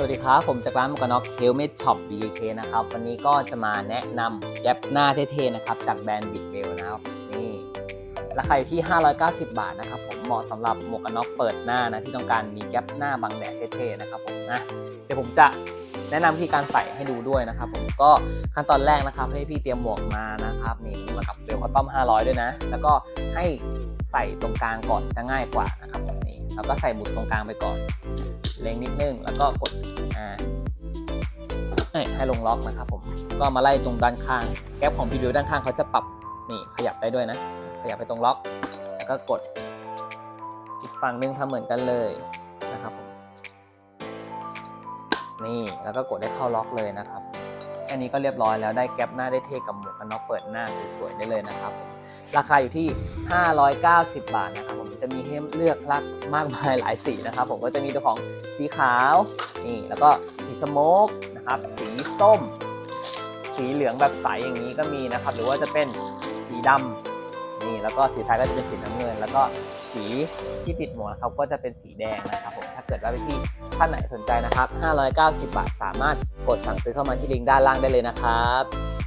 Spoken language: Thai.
สวัสดีครับ ผมจากร้านหมวกกันน็อกเฮลเมดช็อป BKK นะครับ วันนี้ก็จะมาแนะนำแก๊ปหน้าเท่ๆนะครับ จากแบรนด์บิ๊กเบลนะครับ นี่ราคาอยู่ที่ 590 บาทนะครับ ผมเหมาะสำหรับหมวกกันน็อกเปิดหน้านะ ที่ต้องการมีแก๊ปหน้าบังแดดเท่ๆนะครับผมนะ เดี๋ยวผมจะ แนะนำวิธีการใส่ให้ดูด้วยนะครับผมก็ขั้นตอนแรกนะครับให้พี่เตรียมหมวกมานะครับนี่นี่มากับเบลคอตตอม 500 ด้วยนะ แล้วก็ให้ใส่ตรงกลางก่อนจะง่ายกว่านะครับผมนี่แล้วก็ใส่หมุดตรงกลางไปก่อน เล็งนิดนึงแล้วก็กดอ่าให้ให้ลงล็อกนะครับผมก็มาไล่ตรงด้านข้าง แก๊ปของพีวิวด้านข้างเขาจะปรับนี่ขยับได้ด้วยนะ ขยับไปตรงล็อก แล้วก็กดอีกฝั่งนึงทำเหมือนกันเลยนะครับผม นี่แล้วก็กดได้เข้าล็อกเลยนะครับแค่นี้ก็เรียบร้อยแล้วได้แก๊ปหน้าได้เท่กับหมวกกันน็อกเปิดหน้าสวยๆได้เลยนะครับผมราคาอยู่ที่ 590 บาทนะครับผมจะมีให้เลือกลักมากมายหลายสีนะครับ ผมก็จะมีตัวของสีขาวนี่แล้วก็สีสโมกนะครับสีส้ม สีเหลืองแบบใสอย่างนี้ก็มีนะครับ หรือว่าจะเป็นสีดำนี่แล้วก็สีท้ายก็จะเป็นสีน้ำเงิน แล้วก็สีที่ติดหมวกนะครับก็จะเป็นสีแดงนะครับผมถ้าเกิดว่าพี่ๆท่านไหนสนใจนะครับ 590 บาท สามารถกดสั่งซื้อเข้ามาที่ลิงก์ด้านล่างได้เลยนะครับ